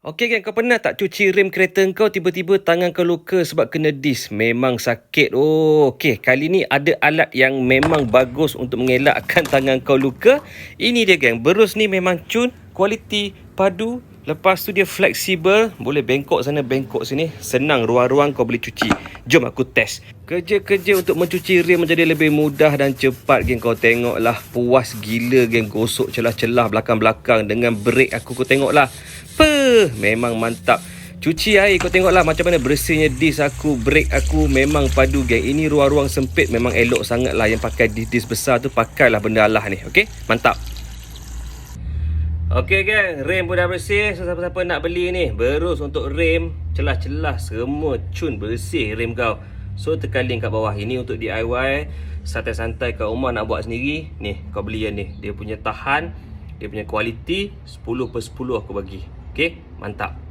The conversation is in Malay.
Okey kan, kau pernah tak cuci rem kereta kau tiba-tiba tangan kau luka sebab kena dis? Memang sakit. Oh, okey. Kali ni ada alat yang memang bagus untuk mengelakkan tangan kau luka. Ini dia geng. Berus ni memang cun, kualiti, padu. Lepas tu dia fleksibel. Boleh bengkok sana, bengkok sini. Senang ruang-ruang kau boleh cuci. Jom aku test. Kerja-kerja untuk mencuci rem menjadi lebih mudah dan cepat geng. Kau tengoklah puas gila geng. Gosok celah-celah belakang-belakang dengan brake aku. Kau tengoklah. Apa? Memang mantap. Cuci air kau tengoklah macam mana bersihnya dis aku, brake aku memang padu geng. Ini ruang-ruang sempit memang elok sangat lah yang pakai dis-dis besar tu pakailah benda Allah ni. Okey? Mantap. Okey geng, rem pun dah bersih. So, siapa-siapa nak beli ni, berus untuk rem, celah-celah semua cun bersih rem kau. So tekan link kat bawah. Ini untuk DIY. Santai-santai kat rumah nak buat sendiri. Ni, kau beli yang ni. Dia punya tahan, dia punya kualiti 10 per 10 aku bagi. Okey, mantap.